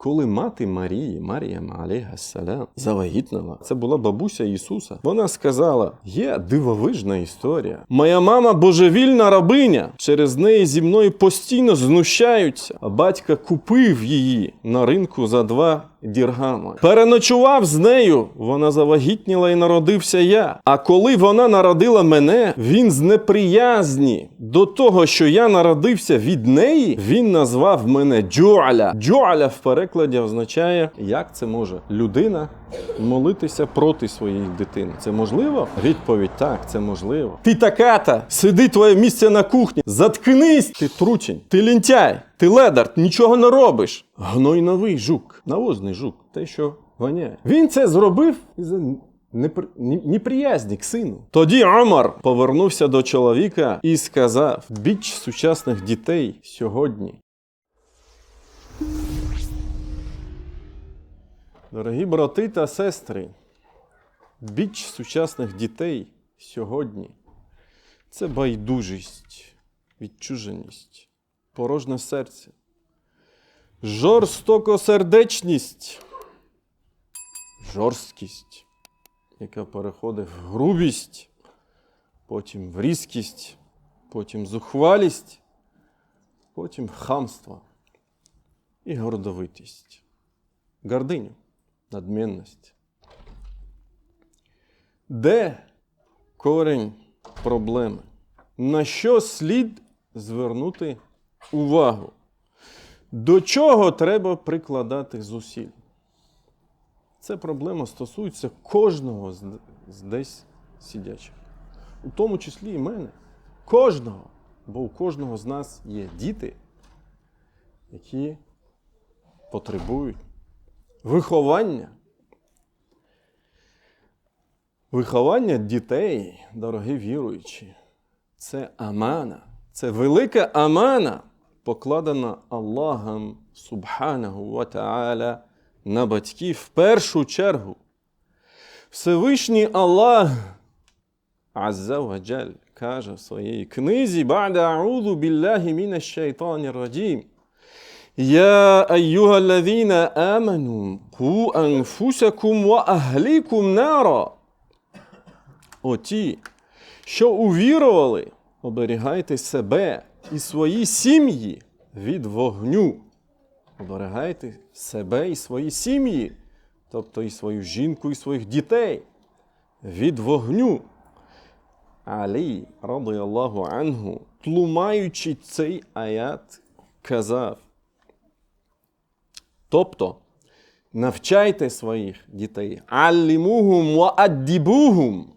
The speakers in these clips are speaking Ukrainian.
Коли мати Марії, Марія алейхассалям, завагітнила, це була бабуся Ісуса. Вона сказала: є дивовижна історія. Моя мама божевільна рабиня. Через неї зі мною постійно знущаються. А батька купив її на ринку за два діргами. Переночував з нею. Вона завагітніла і народився я. А коли вона народила мене, він з неприязні до того, що я народився від неї, він назвав мене Джуаля. Джуаля в перекладі означає, як це може людина молитися проти своєї дитини. Це можливо? Відповідь так, це можливо. Ти таката, сиди твоє місце на кухні. Заткнись, ти трутень, ти лінтяй, ти ледар, нічого не робиш. Гнойновий жук, навозний жук, те, що воняє. Він це зробив із непри... неприязні к сину. Тоді Омар повернувся до чоловіка і сказав: біч сучасних дітей сьогодні. Дорогі брати та сестри, біч сучасних дітей сьогодні це байдужість, відчуженість, порожне серце, жорстокосердечність, жорсткість, яка переходить в грубість, потім в різкість, потім зухвалість, потім хамство і гордовитість, гординю, надмінність. Де корінь проблеми? На що слід звернути увагу? До чого треба прикладати зусиль? Це проблема стосується кожного з десь сидячих, у тому числі і мене. Кожного. Бо у кожного з нас є діти, які потребують виховання. Виховання дітей, дорогі віруючі, це амана, це велика амана, покладена Аллахом Субханаху ва на батьків в першу чергу. Всевишній Аллах Азза ва каже в своїй книзі «Бa'да а'уду білляхі мінаш шайтанір раджім» يا أيها الذين آمنوا قوا أنفسكم وأهليكم نارا О ті, що увірували, оберігайте себе і свої сім'ї від вогню. Оберігайте себе і свої сім'ї, тобто і свою жінку, і своїх дітей від вогню. Алі, радиаллаху анху, тлумаючи цей аят, казав. Тобто, навчайте своїх дітей. Аллімугум ва аддібугум.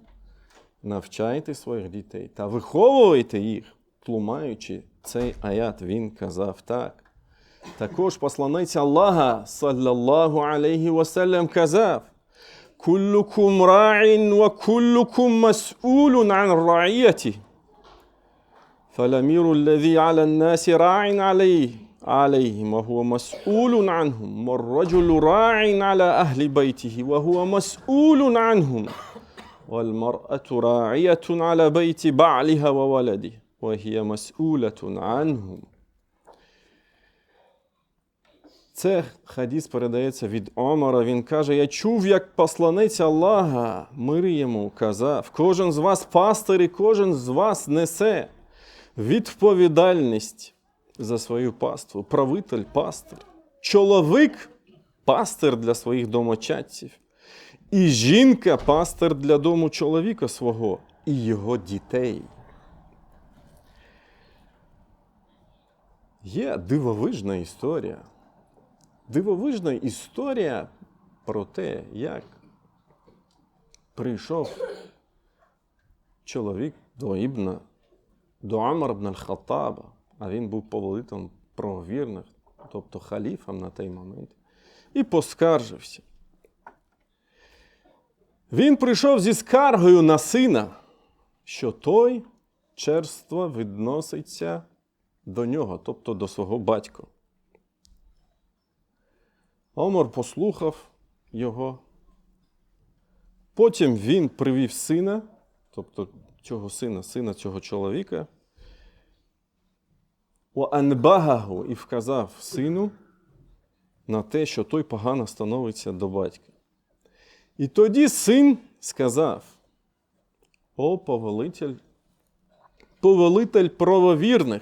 Навчайте своїх дітей та виховуйте їх, тлумаючи цей аят, він казав так. Також посланець Аллаха, саллаллаху алейхі ваsallam, казав: Куллукум раїн ва куллукум мас'улун ан раїяті. فالأمير الذي على الناس راع عليه عليهم وهو مسؤول عنهم والرجل راع على أهل بيته وهو مسؤول عنهم والمرأة راعية على بيت بعلها وولده وهي مسؤولة عنهم Це хадіс передається від Омара. Він каже: Я чув, як посланець Аллаха, мир йому, казав: кожен з вас пастир і кожен з вас несе відповідальність за свою паству, правитель пастир, чоловік пастир для своїх домочадців, і жінка пастир для дому чоловіка свого і його дітей. Є дивовижна історія. Дивовижна історія про те, як прийшов чоловік до Ібна, до Амар ibn al-Хаттаба, а він був повелителем правовірних, тобто халіфом на той момент, і поскаржився. Він прийшов зі скаргою на сина, що той черство відноситься до нього, тобто до свого батька. Омар послухав його. Потім він привів сина, тобто цього сина, сина цього чоловіка, анбагаху і вказав сину на те, що той погано становиться до батька. І тоді син сказав: О, повелитель, повелитель правовірних,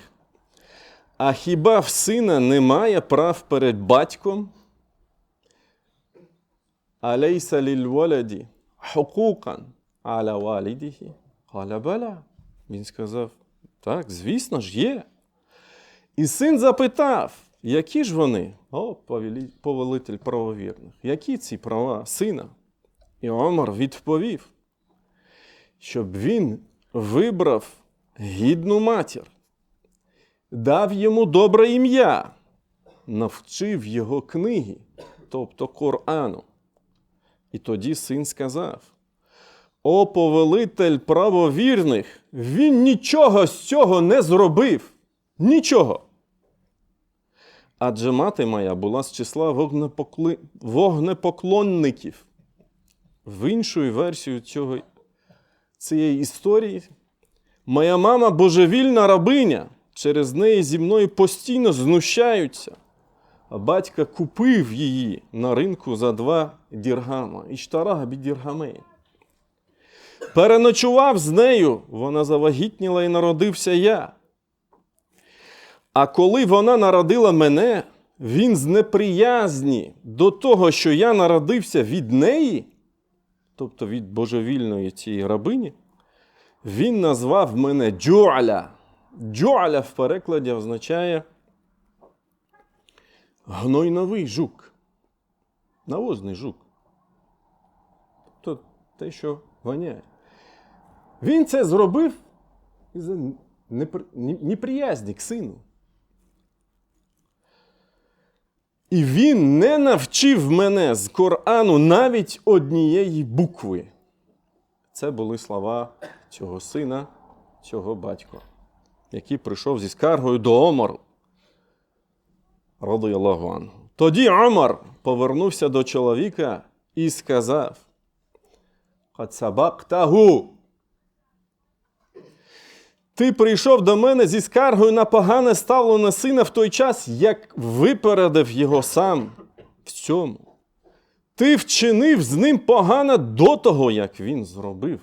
а хіба в сина немає прав перед батьком? Алейса лільваляді хукукан аля валідіхі? Аля. Він сказав: так, звісно ж, є. І син запитав, які ж вони? О, повелитель правовірних, які ці права сина? І Омар відповів, щоб він вибрав гідну матір, дав йому добре ім'я, навчив його книги, тобто Корану. І тоді син сказав: О, повелитель правовірних, він нічого з цього не зробив. Нічого. Адже мати моя була з числа вогнепокли... вогнепоклонників. В іншу версію цього, цієї історії, моя мама божевільна рабиня, через неї зі мною постійно знущаються. А батька купив її на ринку за два діргама. Іштарага бідіргамей. Переночував з нею, вона завагітніла і народився я. А коли вона народила мене, він з неприязні до того, що я народився від неї, тобто від божевільної цієї рабині, він назвав мене Джуаля. Джуаля в перекладі означає гнойновий жук. Навозний жук. Тобто те, що воняє. Він це зробив із непри... неприязні к сину. І він не навчив мене з Корану навіть однієї букви. Це були слова цього сина, цього батька, який прийшов зі скаргою до Омару. Радияллаху анху. Тоді Омар повернувся до чоловіка і сказав: «Кад сабактаху». Ти прийшов до мене зі скаргою на погане ставлене сина в той час, як випередив його сам в цьому. Ти вчинив з ним погано до того, як він зробив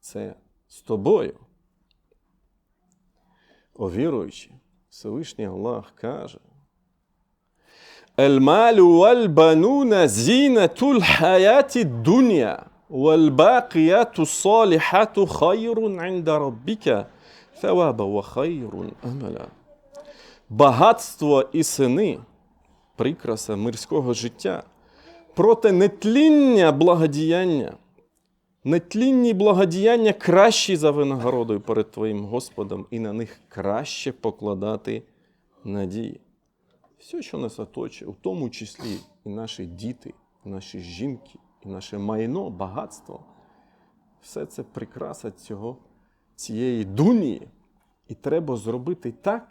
це з тобою. О Всевишній Аллах каже. Ель-малю валь-бануна зінатуль хаяті дуня, валь-бакіяту саліхату хайрун інда раббіка – Саваба вахайрун амаля. Багатство і сини, прикраса мирського життя, проте нетління благодіяння, нетлінні благодіяння кращі за винагородою перед Твоїм Господом, і на них краще покладати надії. Все, що нас оточує, в тому числі і наші діти, і наші жінки, і наше майно, багатство, все це прикраса цього цієї дунії. І треба зробити так,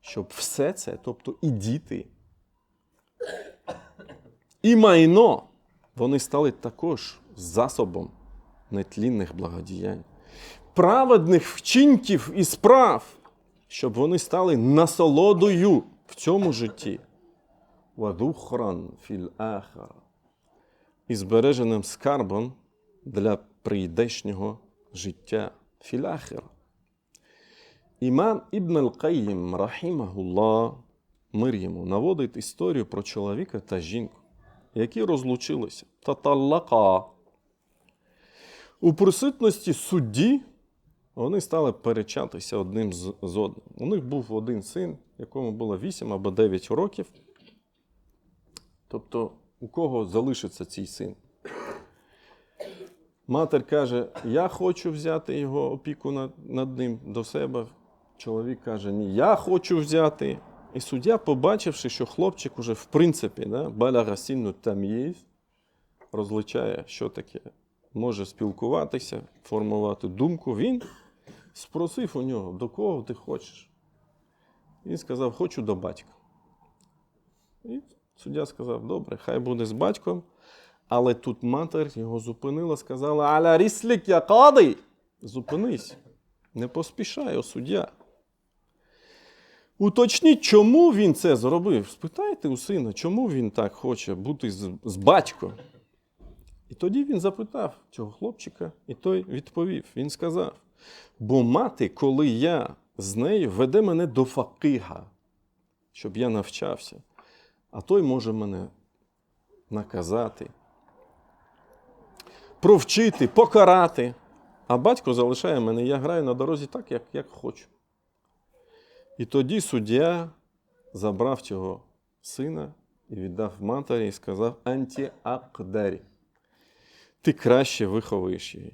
щоб все це, тобто і діти, і майно, вони стали також засобом нетлінних благодіянь, праведних вчинків і справ, щоб вони стали насолодою в цьому житті. Вадухран філь. І збереженим скарбом для прийдешнього життя філяхера. Імам Ібн Ал-Каїм, рахімахулlah, мир йому, наводить історію про чоловіка та жінку, які розлучилися. Таталлака. У присутності судді вони стали перечатися одним з одним. У них був один син, якому було 8 або 9 років. Тобто, у кого залишиться цей син? Матер каже: Я хочу взяти його опіку над, над ним до себе. Чоловік каже, ні, я хочу взяти. І суддя, побачивши, що хлопчик уже в принципі, да, баляга сінну там'їз, розличає, що таке, може спілкуватися, формувати думку, він спросив у нього, до кого ти хочеш. Він сказав, хочу до батька. І суддя сказав, добре, хай буде з батьком. Але тут матер його зупинила, сказала: Аля ріслік я кади. Зупинись, не поспішай, о суддя. Уточніть, чому він це зробив. Спитайте у сина, чому він так хоче бути з, з батьком. І тоді він запитав цього хлопчика, і той відповів. Він сказав: бо мати, коли я з нею, веде мене до факига, щоб я навчався, а той може мене наказати, провчити, покарати. А батько залишає мене, я граю на дорозі так, як, як хочу. І тоді суддя забрав цього сина і віддав матері і сказав антіакдарі. Ти краще виховуєш її.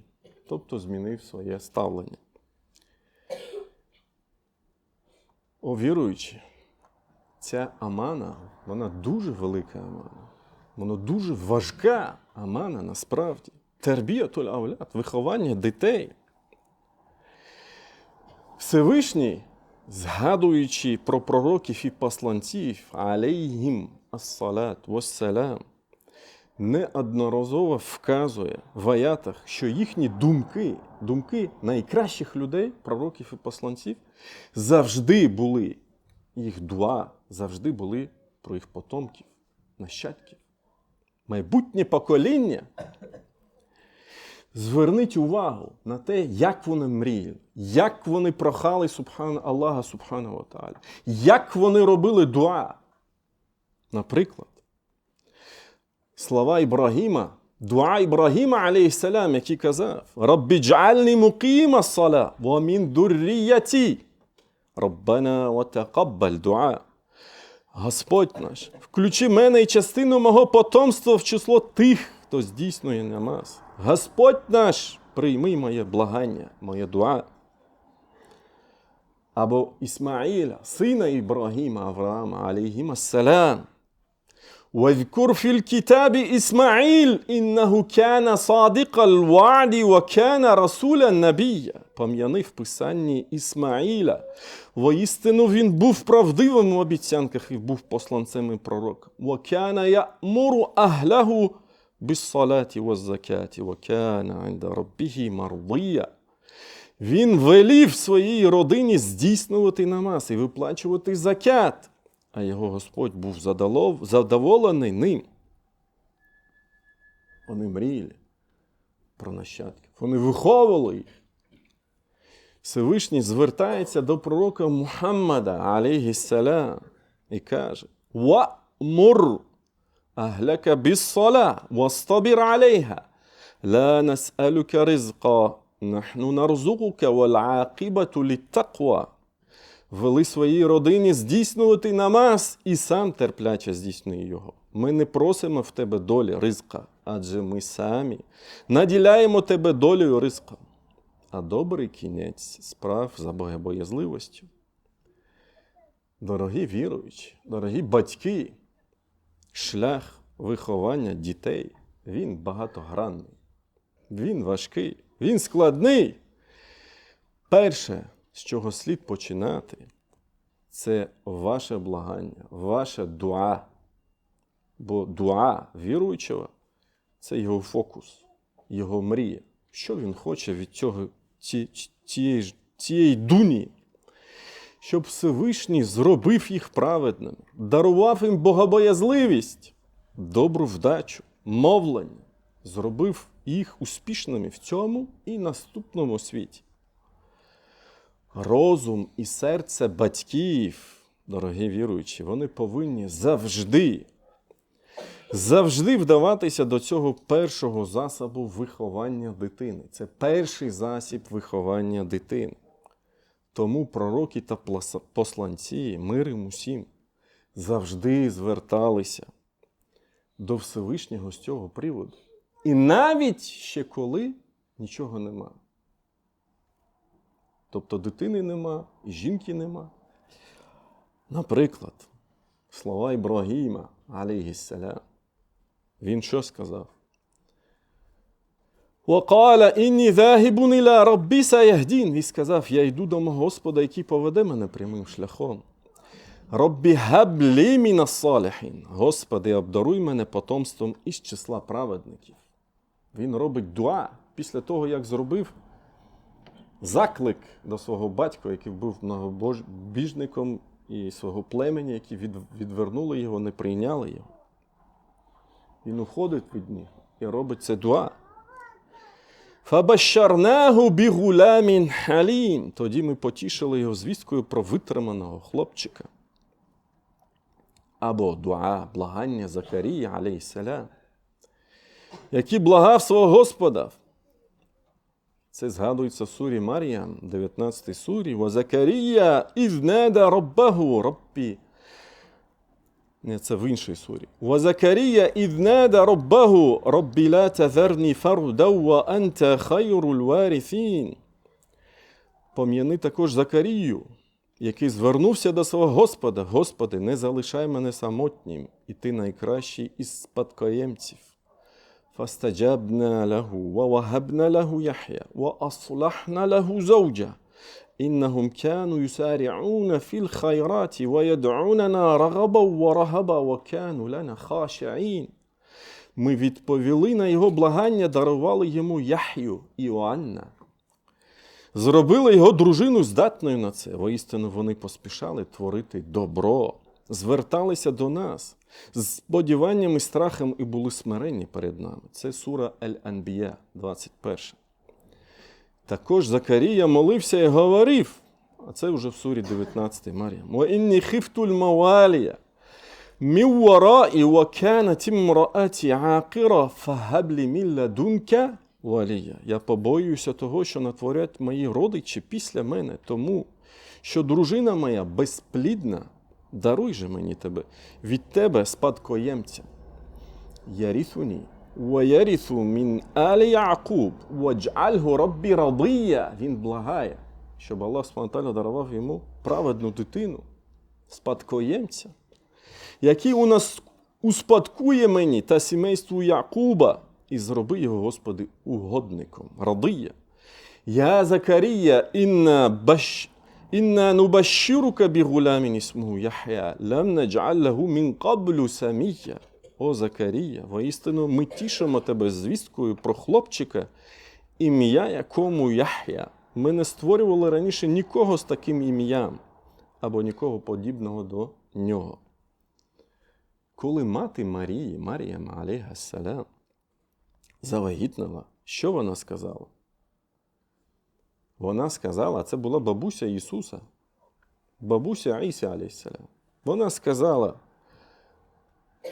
Тобто змінив своє ставлення. О, віруючи, ця амана, вона дуже велика амана. Вона дуже важка амана насправді. Тербіятуль авлят, виховання дітей. Всевишній, згадуючи про пророків і посланців, алейгім ассалат вассалам, неодноразово вказує в аятах, що їхні думки, думки найкращих людей, пророків і посланців, завжди були, їх дуа завжди були про їх потомків, нащадків. Майбутнє покоління. Зверніть увагу на те, як вони мріяли, як вони прохали Субхан Аллаха Субхану Тааля, як вони робили дуа. Наприклад, слова Ібрагіма, дуа Ібрагіма, алейхіссалям, який казав: Раббі джальні муқіма сала, ва мін дурріяті. Раббана ва дуа. Господь наш, включи мене і частину мого потомства в число тих, хто здійснює намаз. Господь наш, прийми моє благання, моє дуа. Або Ісмаїля, сина Ібрагіма Авраама, алейхім ассалам. واذكر في الكتاب إسماعيل إنه كان صادق الوعد وكان رسولا نبيا Пом'яни в писанні Ісмаїля. Воістину він був правдивим в обіцянках і був посланцем і пророком. وكان يأمر أهله بالصلاة والزكاة وكان عند ربه مرضيا Він велів своїй родині здійснювати намаз і виплачувати закят, а його Господь був задалов- задоволений ним. Вони мріяли про нащадків, вони виховували їх. Всевишній звертається до пророка Мухаммада, алейхіссалям, і каже: Вa'мур أهلك بالصلاة واصطبر عليها لا نسألك رزقا نحن نرزقك والعاقبة للتقوى Вели своїй родині здійснювати намаз і сам терпляче здійснюй його. Ми не просимо в тебе долі ризка, адже ми самі наділяємо тебе долею ризка. А добрий кінець справ за богобоязливостю. Дорогі віруючі, дорогі батьки, шлях виховання дітей, він багатогранний, він важкий, він складний. Перше, з чого слід починати, це ваше благання, ваше дуа. Бо дуа віруючого це його фокус, його мрія. Що він хоче від цього, ці- цієї, цієї дуні? Щоб Всевишній зробив їх праведними, дарував їм богобоязливість, добру вдачу, мовлення, зробив їх успішними в цьому і наступному світі. Розум і серце батьків, дорогі віруючі, вони повинні завжди, завжди вдаватися до цього першого засобу виховання дитини. Це перший засіб виховання дитини. Тому пророки та посланці, мир їм усім, завжди зверталися до Всевишнього з цього приводу. І навіть ще коли нічого нема. Тобто дитини нема, і жінки нема. Наприклад, слова Ібрагіма, алейхіссалям. Він що сказав? وقال إني ذاهب إلى ربي سيهدين. Він сказав, я йду до мого Господа, який поведе мене прямим шляхом. Роббі габлі міна саліхін. Господи, обдаруй мене потомством із числа праведників. Він робить дуа після того, як зробив заклик до свого батька, який був многобіжником і свого племені, які від, відвернули його, не прийняли його. Він уходить від них і робить це дуа. Фабащарнагу бігулямін халім. Тоді ми потішили його звісткою про витриманого хлопчика. Або дуа, благання Закарії, алейсалям, який благав свого Господа. Це згадується в сурі Маріям, 19 сурі. Закарія ізнеда Раббаху, Раббі. Це в іншій сурі. Вазакарія іднада роббаху роббі ла тазарні фардав ва анта. Пом'яни також Закарію, який звернувся до свого Господа. Господи, не залишай мене самотнім, і ти найкращий із спадкоємців. Фастаджабна лаху, вагабна лаху яхя, ва аслахна лаху зауджа. انهم كانوا يسارعون في الخيرات ويدعوننا رغبا ورهبا وكانوا لنا خاشعين Ми відповіли на його благання, дарували йому Яхю Іоанна. Зробили його дружину здатною на це. Воістину вони поспішали творити добро, зверталися до нас з сподіванням і страхом і були смиренні перед нами. Це сура Ель-Анбія, 21. Також Закарія молився і говорив, а це вже в сурі 19 Марія. Інні хифтуль мавалія. Міввараї вакана тімрааті акира фагаблі мілля дунка валія. Я побоююся того, що натворять мої родичі після мене, тому що дружина моя безплідна, даруй же мені тебе, від тебе спадкоємця. Я Яріфуні ويرث من آل Яакуб, واجعله ربي رضيا. Він благає, щоб Аллах спонтанно дарував йому праведну дитину, спадкоємця який у нас успадкує мені та сімейству Якуба, і зроби його, Господи, угодником. Радия. Я Закарія, інна баш... інна нубаширука бігулямін ісмуху Яхя, лам наджаль лаху мін каблю самія. о Закарія, воістину ми тішимо тебе звісткою про хлопчика, ім'я якому Яхя. Ми не створювали раніше нікого з таким ім'ям або нікого подібного до нього. Коли мати Марії, Марія алейхассалям, завагітнила, що вона сказала? Вона сказала, це була бабуся Ісуса, бабуся Іса, алейхиссалям. Вона сказала,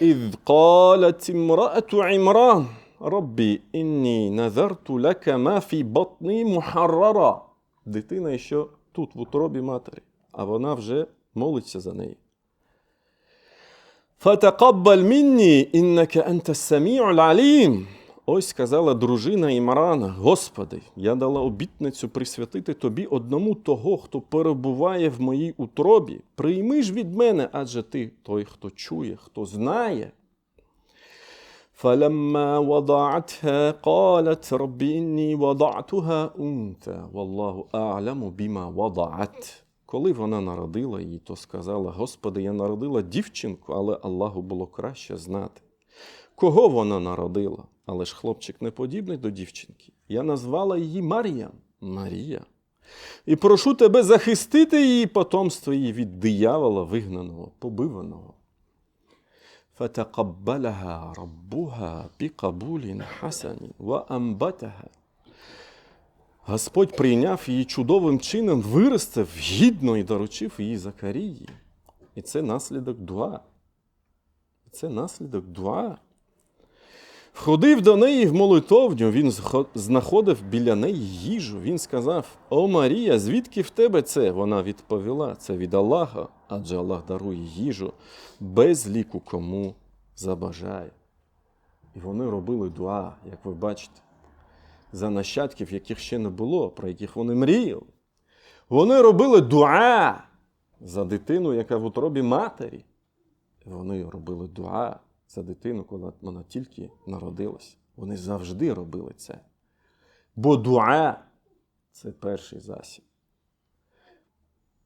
إذ قالت امرأة عمران ربي إني نذرت لك ما في بطني محررا. Дитина ще тут, в утробі матері, а вона вже молиться за неї. Фатакаббаль мінні, іннака анта самі'уль алім. Ось сказала дружина Імрана, Господи, я дала обітницю присвятити тобі одному того, хто перебуває в моїй утробі. Прийми ж від мене, адже ти той, хто чує, хто знає. فلما وضعتها قالت رب إني وضعتها أنثى والله أعلم بما وضعت коли вона народила її, то сказала: Господи, я народила дівчинку, але Аллаху було краще знати. Кого вона народила? Але ж хлопчик не подібний до дівчинки. Я назвала її Марія. Марія. І прошу тебе захистити її потомство її від диявола, вигнаного, побиваного. فتقبلها ربها بقبول حسن وأنبتها Господь прийняв її чудовим чином, виростив гідно і доручив її Закарії. І це наслідок дуа. Це наслідок дуа. Входив до неї в молитовню, він знаходив біля неї їжу. Він сказав: О Марія, звідки в тебе це? Вона відповіла: це від Аллаха, адже Аллах дарує їжу без ліку кому забажає. І вони робили дуа, як ви бачите за нащадків, яких ще не було, про яких вони мріяли. Вони робили дуа за дитину, яка в утробі матері. Вони робили дуа за дитину, коли вона тільки народилась. Вони завжди робили це. Бо дуа це перший засіб.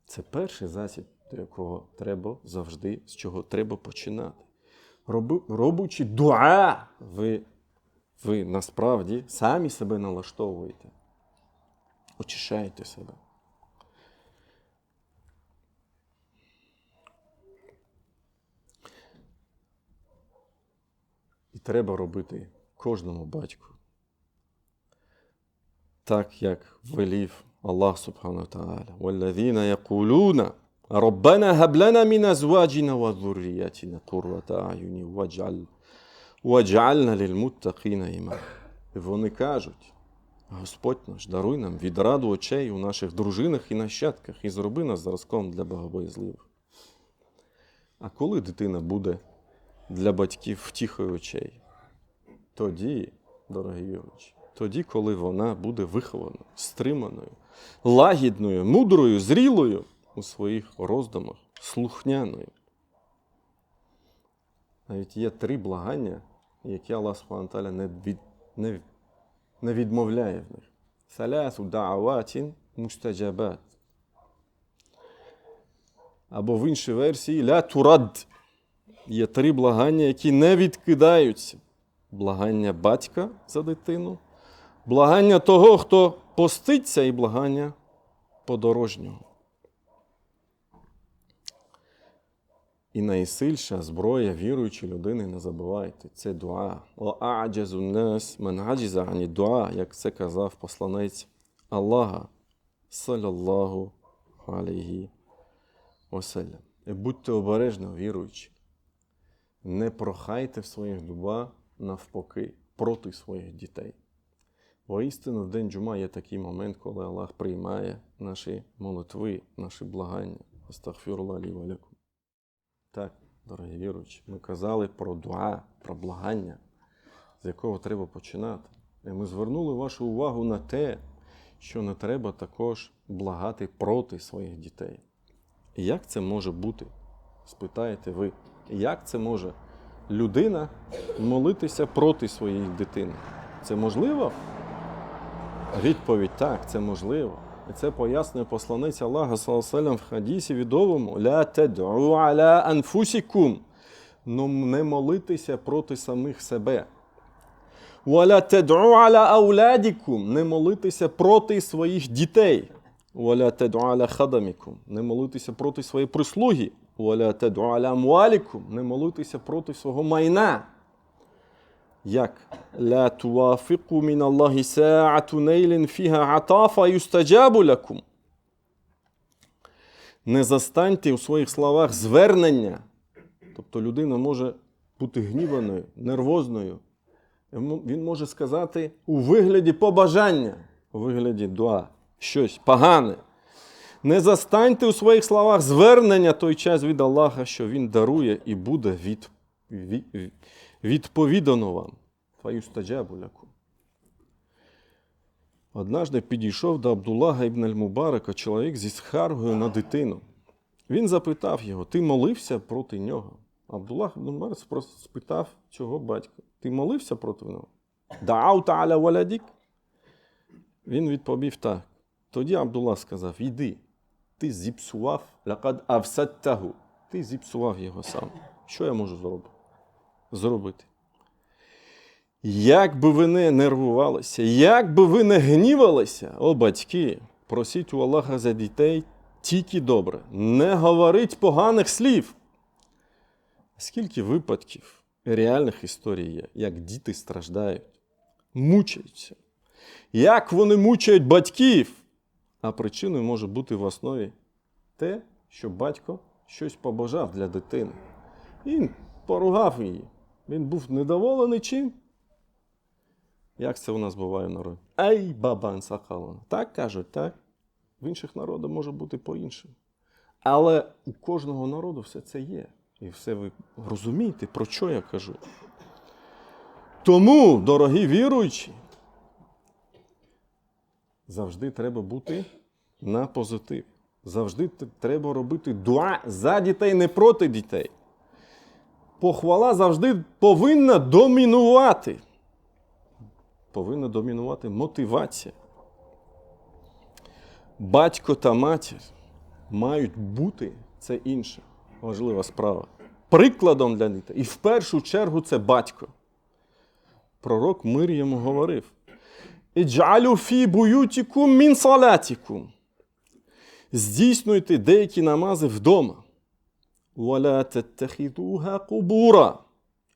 Це перший засіб, до якого треба завжди, з чого треба починати. Робучи дуа, ви ви насправді самі себе налаштовуєте, очищаєте себе. треба робити кожному батьку. Так як велів Аллах Субхану Тааля. Валлавіна якулюна Раббана габлана мін азваджіна ва курвата аюні ваджаль ваджальна лільмуттакіна іма. Вони кажуть, Господь наш, даруй нам відраду очей у наших дружинах і нащадках і зроби нас зразком для богобоязливих. А коли дитина буде для батьків втіхою очей? Тоді, дорогі віручі, тоді, коли вона буде вихованою, стриманою, лагідною, мудрою, зрілою у своїх роздумах, слухняною. Навіть є три благання, які Аллах Субхану не, від, не, не відмовляє в них. Салясу да'аватін мустаджабат. Або в іншій версії ля турад. Є три благання, які не відкидаються. Благання батька за дитину, благання того, хто поститься, і благання подорожнього. І найсильша зброя віруючої людини, не забувайте, це дуа. «Ва'аджазу нас мен аджіза дуа, як це казав посланець Аллаха, салаллаху алейхі васелям. І будьте обережні, віруючі. Не прохайте в своїх дуба навпаки проти своїх дітей. Воістину, в день джума є такий момент, коли Аллах приймає наші молитви, наші благання. Астагфірулlah лі. Так, дорогі віруючі, ми казали про дуа, про благання, з якого треба починати. І ми звернули вашу увагу на те, що не треба також благати проти своїх дітей. І як це може бути? Спитаєте ви, як це може людина молитися проти своєї дитини? Це можливо? Відповідь так, це можливо. І це пояснює посланець Аллаха саллаллаху в хадісі відомому «Ля тед'у аля анфусікум» Ну не молитися проти самих себе. «Валя тед'у аля ауладікум» Не молитися проти своїх дітей. «Валя тед'у аля хадамікум» Не молитися проти своєї прислуги. «Валя тед'у аля амуалікум» Не молитися проти свого майна. Як لا توافقوا من الله ساعة نيل فيها عطافا يستجاب لكم. Не застаньте у своїх словах звернення. Тобто людина може бути гніваною, нервозною. Йому- Він може сказати у вигляді побажання, у вигляді дуа, щось погане. Не застаньте у своїх словах звернення той час від Аллаха, що Він дарує і буде від, від, відповідано вам. Фаюстаджабу лякум. Однажды підійшов до Абдуллаха ібн аль-Мубарака чоловік зі скаргою на дитину. Він запитав його: Ти молився проти нього? Абдуллах ібн Мубарак просто спитав цього батька: Ти молився проти нього? Дааута аля валядік? Він відповів так. Тоді Абдуллах сказав: Іди, ти зіпсував лакад авсаттаху. Ти зіпсував його сам. Що я можу зробити? зробити? Як би ви не нервувалися, як би ви не гнівалися, о батьки, просіть у Аллаха за дітей тільки добре. Не говоріть поганих слів. Скільки випадків реальних історій є, як діти страждають, мучаються, як вони мучають батьків, а причиною може бути в основі те, що батько щось побажав для дитини. Він поругав її. Він був недоволений чим? Як це у нас буває в народі? Ей, бабан сакалана. Так кажуть, так? В інших народах може бути по-іншому. Але у кожного народу все це є. І все ви розумієте, про що я кажу. Тому, дорогі віруючі, завжди треба бути на позитив. Завжди треба робити дуа за дітей, не проти дітей. Похвала завжди повинна домінувати повинна домінувати мотивація. Батько та матір мають бути це інше важлива справа. Прикладом для дітей. І в першу чергу це батько. Пророк мир йому говорив: Іджалю фі буютікум мін салатікум. Здійснюйте деякі намази вдома. Валя теттахідуга кубура.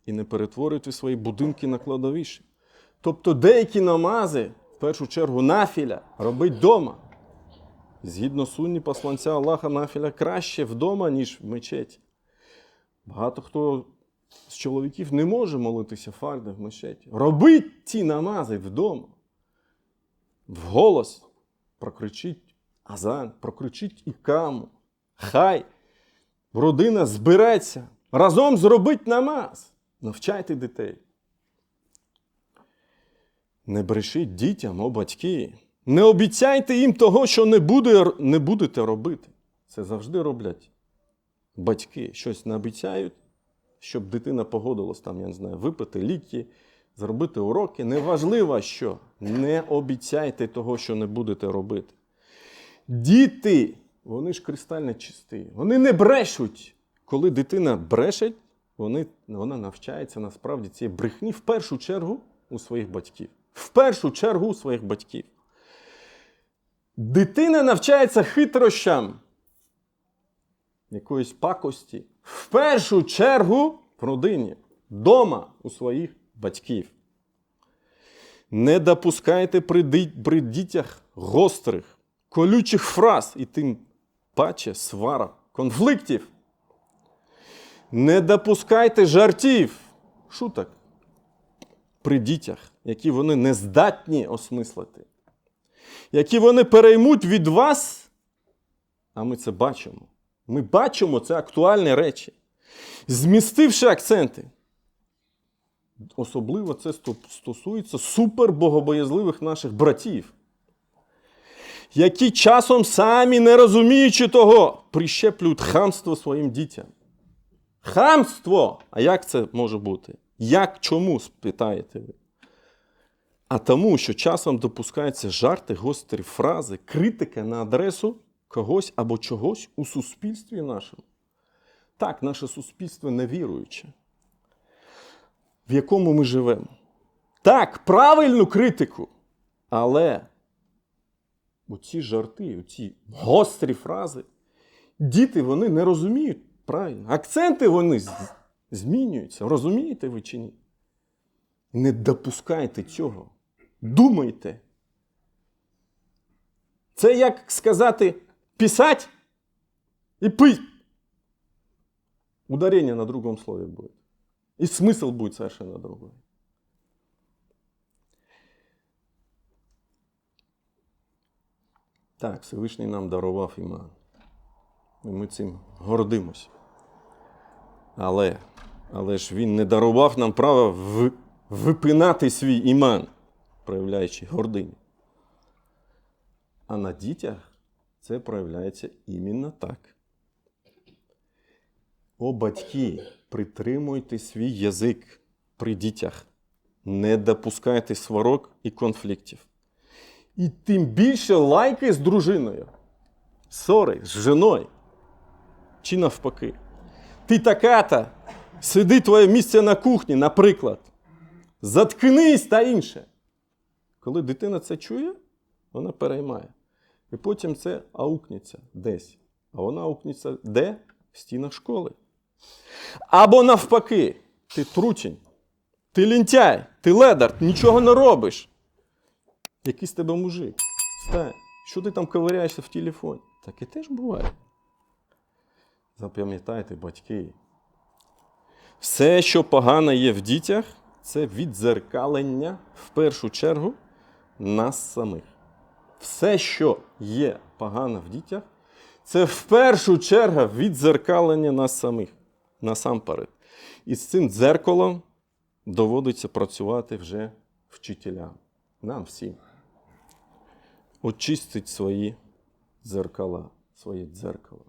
і не перетворюйте свої будинки на кладовище. Тобто деякі намази, в першу чергу нафіля, робить вдома. Згідно сунні посланця Аллаха, нафіля краще вдома, ніж в мечеті. Багато хто з чоловіків не може молитися фарди в мечеті. Робіть ті намази вдома. Вголос прокричіть азан, прокричіть ікаму. Хай родина збереться, разом зробить намаз. Навчайте дітей. Не брешіть дітям, о батьки. Не обіцяйте їм того, що не, буде, не будете робити. Це завжди роблять батьки. Щось не обіцяють, щоб дитина погодилась там, я не знаю, випити ліки, зробити уроки. Неважливо що. Не обіцяйте того, що не будете робити. Діти, вони ж кристально чисті. Вони не брешуть. Коли дитина брешить, вони, вона навчається насправді цієї брехні в першу чергу у своїх батьків. В першу чергу у своїх батьків. Дитина навчається хитрощам якоїсь пакості. В першу чергу в родині, вдома у своїх батьків. Не допускайте при, дітях гострих, колючих фраз і тим паче сварок, конфліктів. Не допускайте жартів, шуток при дітях, які вони не здатні осмислити, які вони переймуть від вас, а ми це бачимо. Ми бачимо це актуальні речі, змістивши акценти. Особливо це стосується супербогобоязливих наших братів, які часом самі не розуміючи того, прищеплюють хамство своїм дітям. Хамство! А як це може бути? Як чому, спитаєте ви? А тому, що часом допускаються жарти, гострі фрази, критика на адресу когось або чогось у суспільстві нашому. Так, наше суспільство невіруюче, в якому ми живемо. Так, правильну критику. Але оці жарти, оці гострі фрази, діти вони не розуміють правильно. Акценти вони змінюються. Розумієте ви чи ні? Не допускайте цього. Думайте. Це як сказати писать і пить. Ударение на другом слове будет. И смысл будет совершенно другой. Так, Всевишній нам дарував іман. І ми цим гордимося. Але, але ж він не дарував нам право в- випинати свій іман, проявляючи гординю. А на дітях це проявляється іменно так. О, батьки, притримуйте свій язик при дітях. Не допускайте сварок і конфліктів. І тим більше лайки з дружиною, ссори з жіною. Чи навпаки. Ти така-то, сиди твоє місце на кухні, наприклад. Заткнись та інше. Коли дитина це чує, вона переймає. І потім це аукнеться десь. А вона аукнеться де? В стінах школи. Або навпаки, ти трутень, ти лінтяй, ти ледар, нічого не робиш. Який тебе мужик? Стань, що ти там ковиряєшся в телефоні? Таке теж буває. Запам'ятайте, батьки. Все, що погано є в дітях, це віддзеркалення в першу чергу нас самих. Все, що є погано в дітях, це в першу чергу віддзеркалення нас самих насамперед. І з цим дзеркалом доводиться працювати вже вчителям. Нам всім. Очистить свої дзеркала, своє дзеркало.